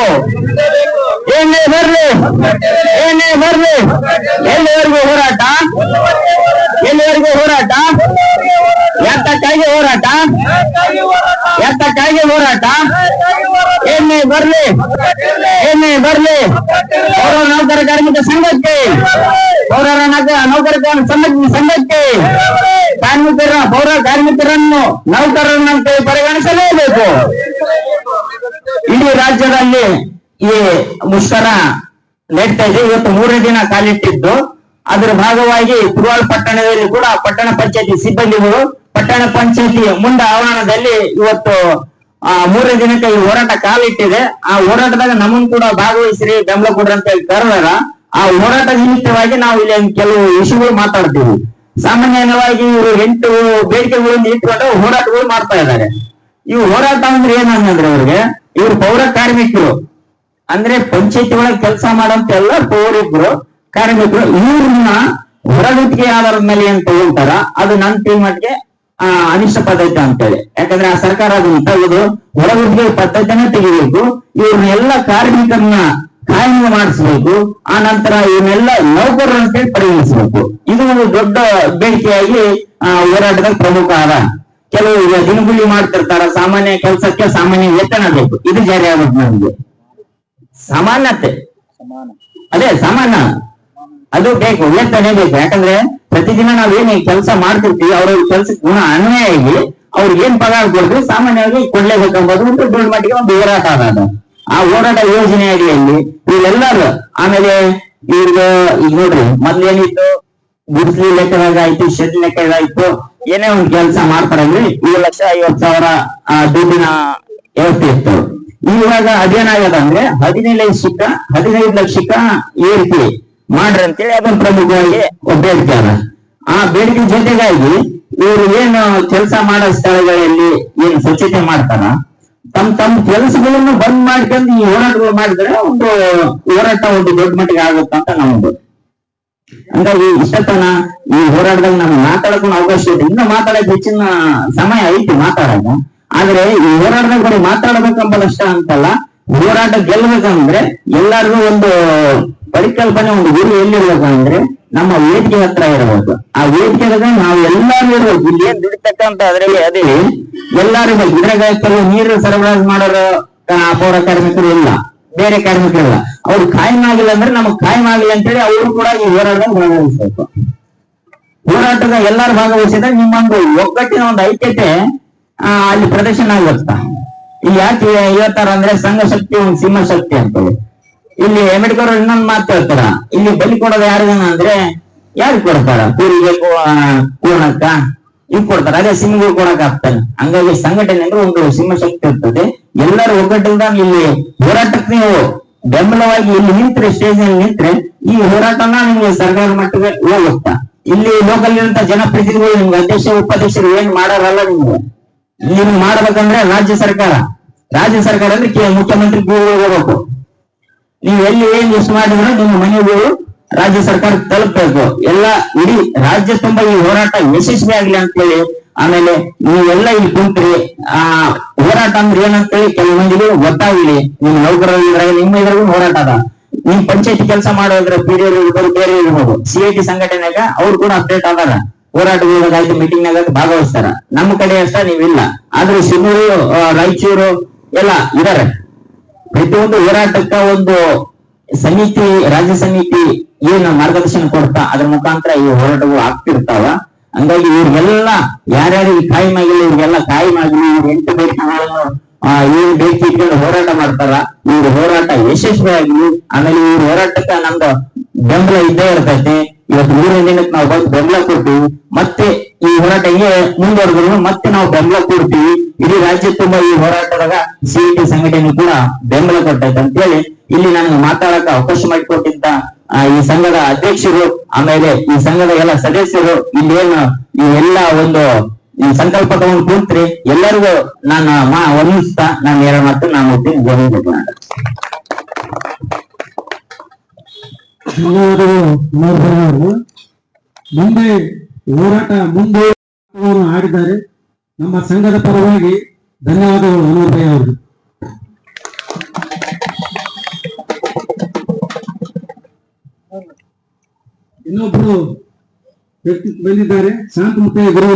ನಿಲ್ಲಬೇಕು ಏನೇ ಬರ್ಲಿ. ಏನೇ ಬರ್ಲಿ. ಎಲ್ಲಿವರೆಗೂ ಹೋರಾಟ? ಎಲ್ಲಿವರೆಗೂ ಹೋರಾಟ? ಎತ್ತಕ್ಕಾಗಿ ಹೋರಾಟ? ಎತ್ತಕ್ಕಾಗಿ ಹೋರಾಟ? ಏನೇ ಬರ್ಲಿ. ಏನೇ ಬರ್ಲಿ. ಪೌರ ನೌಕರ ಕಾರ್ಮಿಕ ಸಂಘಕ್ಕೆ. ಪೌರರ ನೌಕ- ನೌಕರ ಕಾರ್ಮಿಕ ಸಂಘ- ಸಂಘಕ್ಕೆ. ಕಾರ್ಮಿಕರ ಪೌರ ಕಾರ್ಮಿಕರನ್ನು ನೌಕರರಂತೆ ಪರಿಗಣಿಸಲೇಬೇಕು. ರಾಜ್ಯದಲ್ಲಿ ಈ ಮುಷ್ಕರ ನಡೀತಾ ಇದೆ. ಇವತ್ತು ಮೂರನೇ ದಿನ ಕಾಲಿಟ್ಟಿದ್ದು. ಅದರ ಭಾಗವಾಗಿ ಕುರುವಾಳ ಪಟ್ಟಣದಲ್ಲಿ ಕೂಡ ಪಟ್ಟಣ ಪಂಚಾಯತಿ ಸಿಬ್ಬಂದಿಗಳು, ಪಟ್ಟಣ ಪಂಚಾಯತಿ ಮುಂಡ ಆವರಣದಲ್ಲಿ ಇವತ್ತು, ಆ, ಮೂರನೇ ದಿನಕ್ಕೆ ಈ ಹೋರಾಟ ಕಾಲಿಟ್ಟಿದೆ. ಆ ಹೋರಾಟದಾಗ ನಮ್ಮನ್ನು ಕೂಡ ಭಾಗವಹಿಸ್ರಿ ಬೆಂಬಲ ಕೊಡ್ರಿ ಅಂತ ಹೇಳಿ ಕರೆದಾರ ಆ ಹೋರಾಟ ನಿಮಿತ್ತವಾಗಿ ನಾವು ಇಲ್ಲಿ ಕೆಲವು ವಿಷಯಗಳು ಮಾತಾಡ್ತೀವಿ. ಸಾಮಾನ್ಯವಾಗಿ ಇವರು ಎಂಟು ಬೇಡಿಕೆಗಳನ್ನು ಇಟ್ಕೊಂಡು ಹೋರಾಟಗಳು ಮಾಡ್ತಾ ಇದ್ದಾರೆ. ಇವು ಹೋರಾಟ ಅಂದ್ರೆ ಏನಂದ್ರೆ ಅವ್ರಿಗೆ? ಇವ್ರು ಪೌರ ಕಾರ್ಮಿಕರು. ಅಂದ್ರೆ ಪಂಚಾಯತಿ ಒಳಗೆ ಕೆಲಸ ಮಾಡಂತ ಎಲ್ಲ ಪೌರಿಬ್ರು ಕಾರ್ಮಿಕರು. ಇವ್ರನ್ನ ಹೊರಗುತ್ತಿಗೆ ಆಧಾರದ ಮೇಲೆ ಏನ್ ತಗೊಂತಾರ, ಅದು ನನ್ನ ಮಟ್ಟಿಗೆ, ಆ, ಅನಿಷ್ಟ ಪದ್ಧತಿ ಅಂತೇಳಿ. ಯಾಕಂದ್ರೆ ಆ ಸರ್ಕಾರ ಅದನ್ನ ತೆಗೆದು ಹೊರಗುತ್ತಿಗೆ ಪದ್ಧತಿನೇ ತೆಗಿಬೇಕು. ಇವ್ರನ್ನೆಲ್ಲ ಕಾರ್ಮಿಕರನ್ನ ಕಾಯಂ ಮಾಡಿಸ್ಬೇಕು. ಆ ನಂತರ ಇವನ್ನೆಲ್ಲ ನೌಕರರಂತೆ ಪರಿಗಣಿಸಬೇಕು. ಇದು ಒಂದು ದೊಡ್ಡ ಬೇಡಿಕೆಯಾಗಿ ಹೋರಾಟದ ಪ್ರಮುಖ ಆದ ಕೆಲವು ಈಗ ಮಾಡ್ತಿರ್ತಾರ, ಸಾಮಾನ್ಯ ಕೆಲಸಕ್ಕೆ ಸಾಮಾನ್ಯ ವೇತನ ಬೇಕು. ಇದು ಜಾರಿ ಆಗುತ್ತೆ ನಮ್ಗೆ. ಸಮಾನತೆ. ಅದೇ ಸಮಾನ. ಅದು ಬೇಕು, ವೇತನ ಬೇಕು. ಯಾಕಂದ್ರೆ ಪ್ರತಿದಿನ ನಾವೇನು ಕೆಲಸ ಮಾಡ್ತಿರ್ತೀವಿ, ಅವ್ರ ಕೆಲ್ಸಕ್ಕೆ ಗುಣ ಅನ್ವಯವಾಗಿ ಅವ್ರಿಗೆ ಏನ್ ಪಗಾರ ಕೊಡ್ತೀವಿ ಸಾಮಾನ್ಯವಾಗಿ ಕೊಡ್ಲೇಬೇಕಂಬುದು ಒಂದು ದೊಡ್ಡ ಮಟ್ಟಿಗೆ ಒಂದು ಹೋರಾಟ ಅದ ಆ ಹೋರಾಟ ಯೋಜನೆ ಅಡಿಯಲ್ಲಿ ಇವೆಲ್ಲರೂ ಆಮೇಲೆ ಇವ್ರಿಗೆ ಈಗ ನೋಡ್ರಿ, ಮೊದ್ಲೇನಿತ್ತು ಗುಡ್ಸ್ಲಿ ಲೆಕ್ಕದಾಗಾಯ್ತು, ಶೆಡ್ ಲೆಕ್ಕದಾಯ್ತು, ಏನೇ ಒಂದ್ ಕೆಲಸ ಮಾಡ್ತಾರಂದ್ರೆ ಏಳು ಲಕ್ಷ ಐವತ್ ಸಾವಿರ ದುಡ್ಡಿನ ವ್ಯವಸ್ಥೆ ಇತ್ತು. ಇವಾಗ ಅದೇನಾಗದ ಅಂದ್ರೆ ಹದಿನೈದು ಲಕ್ಷಕ್ಕ ಹದಿನೈದು ಲಕ್ಷಕ್ಕ ಏರಿಕೆ ಮಾಡ್ರಿ ಅಂತೇಳಿ ಅದನ್ನ ಪ್ರಮುಖವಾಗಿ ಬೇಡ್ತಾರ ಆ ಬೇಡಿಕೆ ಜೊತೆಗಾಗಿ ಇವರು ಏನು ಕೆಲಸ ಮಾಡೋ ಸ್ಥಳಗಳಲ್ಲಿ ಏನ್ ಸ್ವಚ್ಛತೆ ಮಾಡ್ತಾರ? ತಮ್ ತಮ್ಮ ಕೆಲಸಗಳನ್ನು ಬಂದ್ ಮಾಡ್ಕೊಂಡು ಈ ಹೋರಾಟಗಳು ಮಾಡಿದ್ರೆ ಒಂದು ಹೋರಾಟ ಒಂದು ದೊಡ್ಡ ಮಟ್ಟಿಗೆ ಆಗುತ್ತಂತ ನಮ್ದು. ಹಂಗಾಗಿ ಇಷ್ಟತನ ಈ ಹೋರಾಟದಾಗ ನಾವು ಮಾತಾಡಕ್ಕೂ ಅವಕಾಶ ಇದೆ ಇನ್ನು ಮಾತಾಡಕ್ ಹೆಚ್ಚಿನ ಸಮಯ ಐತಿ ಮಾತಾಡೋದು ಆದ್ರೆ ಈ ಹೋರಾಟದಾಗ ಬರೀ ಮಾತಾಡಬೇಕಂಬದಷ್ಟ ಅಂತಲ್ಲ, ಹೋರಾಟ ಗೆಲ್ಬೇಕಂದ್ರೆ ಎಲ್ಲರಿಗೂ ಒಂದು ಪರಿಕಲ್ಪನೆ, ಒಂದು ಗುರಿ ಎಲ್ಲಿರ್ಬೇಕಂದ್ರೆ ನಮ್ಮ ವೇದಿಕೆ ಹತ್ರ ಇರಬೇಕು. ಆ ವೇದಿಕೆದಾಗ ನಾವು ಎಲ್ಲಾರು ಇರ್ಬೇಕು. ಇಲ್ಲಿ ಏನ್ ದುಡಿತಕ್ಕಂತ ಅದ್ರಲ್ಲಿ ಅದೇ. ಎಲ್ಲಾರು ಇರ್ಬೇಕು. ನೀರು ಸರಬರಾಜು ಮಾಡೋರು ಪೌರ ಕಾರ್ಮಿಕರು ಇಲ್ಲ. ಬೇರೆ ಕಾರ್ಮಿಕರಲ್ಲ ಅವ್ರು ಕಾಯಂ ಆಗಿಲ್ಲ ಅಂದ್ರೆ ನಮಗ್ ಕಾಯಂ ಆಗಿಲ್ಲ ಅಂತೇಳಿ ಅವರು ಕೂಡ ಈ ಹೋರಾಟದಾಗ ಭಾಗವಹಿಸಬೇಕು. ಹೋರಾಟದ ಎಲ್ಲಾರು ಭಾಗವಹಿಸಿದಾಗ ನಿಮ್ಮೊಂದು ಒಗ್ಗಟ್ಟಿನ ಒಂದು ಐಕ್ಯತೆ ಅಲ್ಲಿ ಪ್ರದರ್ಶನ ಆಗುತ್ತ ಇಲ್ಲಿ ಯಾಕೆ ಹೇಳ್ತಾರ ಅಂದ್ರೆ ಸಂಘ ಶಕ್ತಿ ಒಂದು ಸಿಂಹ ಶಕ್ತಿ ಅಂತೇಳಿ ಇಲ್ಲಿ ಅಂಬೇಡ್ಕರ್ ಇನ್ನೊಂದು ಮಾತು ಹೇಳ್ತಾರ. ಇಲ್ಲಿ ಬಲಿ ಕೊಡೋದು ಯಾರಿಗನ ಅಂದ್ರೆ ಯಾರು ಕೊಡ್ತಾರ? ಕೂರಿಗೆ ಕೂರ್ಣಕ್ಕ? ಈಗ ಕೊಡ್ತಾರೆ. ಅದೇ ಸಿಂಹಗಳು ಕೊಡಕ್ ಹಂಗಾಗಿ ಸಂಘಟನೆ ಅಂದ್ರೆ ಒಂದು ಸಿಂಹ ಶಕ್ತಿ ಇರ್ತದೆ. ಎಲ್ಲರೂ ಒಗ್ಗಟ್ಟಿಲ್ದಾಗ ಇಲ್ಲಿ ಹೋರಾಟಕ್ಕೆ ನೀವು ಬೆಂಬಲವಾಗಿ ಇಲ್ಲಿ ನಿಂತ್ರೆ ಸ್ಟೇಜ್ನಲ್ಲಿ ನಿಂತ್ರೆ, ಈ ಹೋರಾಟನ ನಿಮ್ಗೆ ಸರ್ಕಾರ ಮಟ್ಟಿಗೆ ಹೋಗುತ್ತಾ ಇಲ್ಲಿ ಲೋಕಲ್ ಇರುವಂತ ಜನಪ್ರತಿನಿಧಿಗಳು ನಿಮ್ಗೆ ಅಧ್ಯಕ್ಷ, ಉಪಾಧ್ಯಕ್ಷರು ಏನ್ ಮಾಡಾರಲ್ಲ ನಿಮ್ಗೆ. ನೀವು ಮಾಡ್ಬೇಕಂದ್ರೆ ರಾಜ್ಯ ಸರ್ಕಾರ. ರಾಜ್ಯ ಸರ್ಕಾರ ಅಂದ್ರೆ ಮುಖ್ಯಮಂತ್ರಿ ಹೋಗ್ಬೇಕು ನೀವು ಎಲ್ಲಿ ಏನ್ ಯೂಸ್ ಮಾಡಿದ್ರು ನಿಮ್ಮ ಮನೆಗಳು ರಾಜ್ಯ ಸರ್ಕಾರ ತಲುಪಬೇಕು. ಎಲ್ಲ ಇಡೀ ರಾಜ್ಯ ತುಂಬಾ ಈ ಹೋರಾಟ ಯಶಸ್ವಿ ಆಗ್ಲಿ ಅಂತೇಳಿ ಆಮೇಲೆ ನೀವೆಲ್ಲ ಇಲ್ಲಿ ಕುಂತ್ರಿ, ಆ, ಹೋರಾಟ ಅಂದ್ರೆ ಏನಂತೇಳಿ ಕೆಲವು ಮಂದಿಗೆ ಗೊತ್ತಾಗ್ಲಿ. ನಿಮ್ ನೌಕರರ ನಿಮ್ಮ ಇದ್ರಾಗ ಹೋರಾಟ ಅದ. ನಿಮ್ ಪಂಚಾಯತಿ ಕೆಲಸ ಮಾಡೋದ್ರ ಪಿಡಿಯರ್ ಇರ್ಬೋದು, ಬೇರೆ ಇರ್ಬೋದು. ಸಿ ಐ ಟಿ ಸಂಘಟನೆಗ ಅವ್ರು ಕೂಡ ಅಪ್ಡೇಟ್ ಅದಾರ ಹೋರಾಟಗಳಾಯ್ತು ಮೀಟಿಂಗ್ ನಾಗ ಭಾಗವಹಿಸ್ತಾರ. ನಮ್ಮ ಕಡೆ ಅಷ್ಟ ನೀವಿಲ್ಲ. ಆದ್ರೆ ಸಿಮೂರು ರಾಯಚೂರು ಎಲ್ಲ ಇದಾರೆ. ಪ್ರತಿಯೊಂದು ಹೋರಾಟಕ್ಕ ಒಂದು ಸಮಿತಿ, ರಾಜ್ಯ ಸಮಿತಿ ಏನು ಮಾರ್ಗದರ್ಶನ ಕೊಡ್ತಾ, ಅದ್ರ ಮುಖಾಂತರ ಈ ಹೋರಾಟಗಳು ಆಗ್ತಿರ್ತಾವ. ಹಂಗಾಗಿ ಇವ್ರಿಗೆಲ್ಲ ಯಾರ್ಯಾರು ಈ ಕಾಯಂ ಆಗಿಲ್ಲ ಇವ್ರಿಗೆಲ್ಲ ಕಾಯಂ ಆಗಿಲ್ಲ ಇವ್ರ ಎಂಟು ಬೇಡಿಕೆಗಳನ್ನು ಏನ್ ಬೇಕು ಇಟ್ಕೊಂಡು ಹೋರಾಟ ಮಾಡ್ತಾರ. ಇವ್ರ ಹೋರಾಟ ಯಶಸ್ವಿಯಾಗಿ, ಆಮೇಲೆ ಇವ್ರ ಹೋರಾಟಕ್ಕ ನಮ್ದು ಬೆಂಬಲ ಇದ್ದೇ ಇರ್ತೈತಿ. ಇವತ್ತು ಮೂರನೇ ದಿನಕ್ಕೆ ನಾವು ಬಂದು ಬೆಂಬಲ ಕೊಡ್ತೀವಿ. ಮತ್ತೆ ಈ ಹೋರಾಟ ಹಿಂಗೆ ಮುಂದುವರೆದ್ರು ಮತ್ತೆ ನಾವು ಬೆಂಬಲ ಕೊಡ್ತೀವಿ. ಇಡೀ ರಾಜ್ಯ ತುಂಬಾ ಈ ಹೋರಾಟದಾಗ ಸಿಇಟಿ ಸಂಘಟನೆ ಕೂಡ ಬೆಂಬಲ ಕೊಟ್ಟೈತೆ ಅಂತೇಳಿ ಇಲ್ಲಿ ನನಗೆ ಮಾತಾಡಕ ಅವಕಾಶ ಮಾಡಿಕೊಟ್ಟಿದ್ದ ಈ ಸಂಘದ ಅಧ್ಯಕ್ಷರು, ಆಮೇಲೆ ಈ ಸಂಘದ ಎಲ್ಲ ಸದಸ್ಯರು ಇಲ್ಲಿ ಏನು ಈ ಎಲ್ಲ ಒಂದು, ಈ ಸಂಕಲ್ಪ ತಗೊಂಡು ಕೂತ್ರಿ ಎಲ್ಲರಿಗೂ ನಾನು ವರ್ಣಿಸ್ತಾ ನಾನು ಎರಡು ಮಾತು ನಾನು ಹೋಗ್ತೀನಿ ಧನ್ಯವಾದಗಳು ಮುಂದೆ ಹೋರಾಟ ಮುಂದೆ ಆಡಿದ್ದಾರೆ ನಮ್ಮ ಸಂಘದ ಪರವಾಗಿ ಧನ್ಯವಾದಗಳು ಅನುಭವ ಅವರಿಗೆ. ಇನ್ನೊಬ್ರು ವ್ಯಕ್ತಿ ಬಂದಿದ್ದಾರೆ. ಶಾಂತ ಮುಖ್ಯ ಗುರು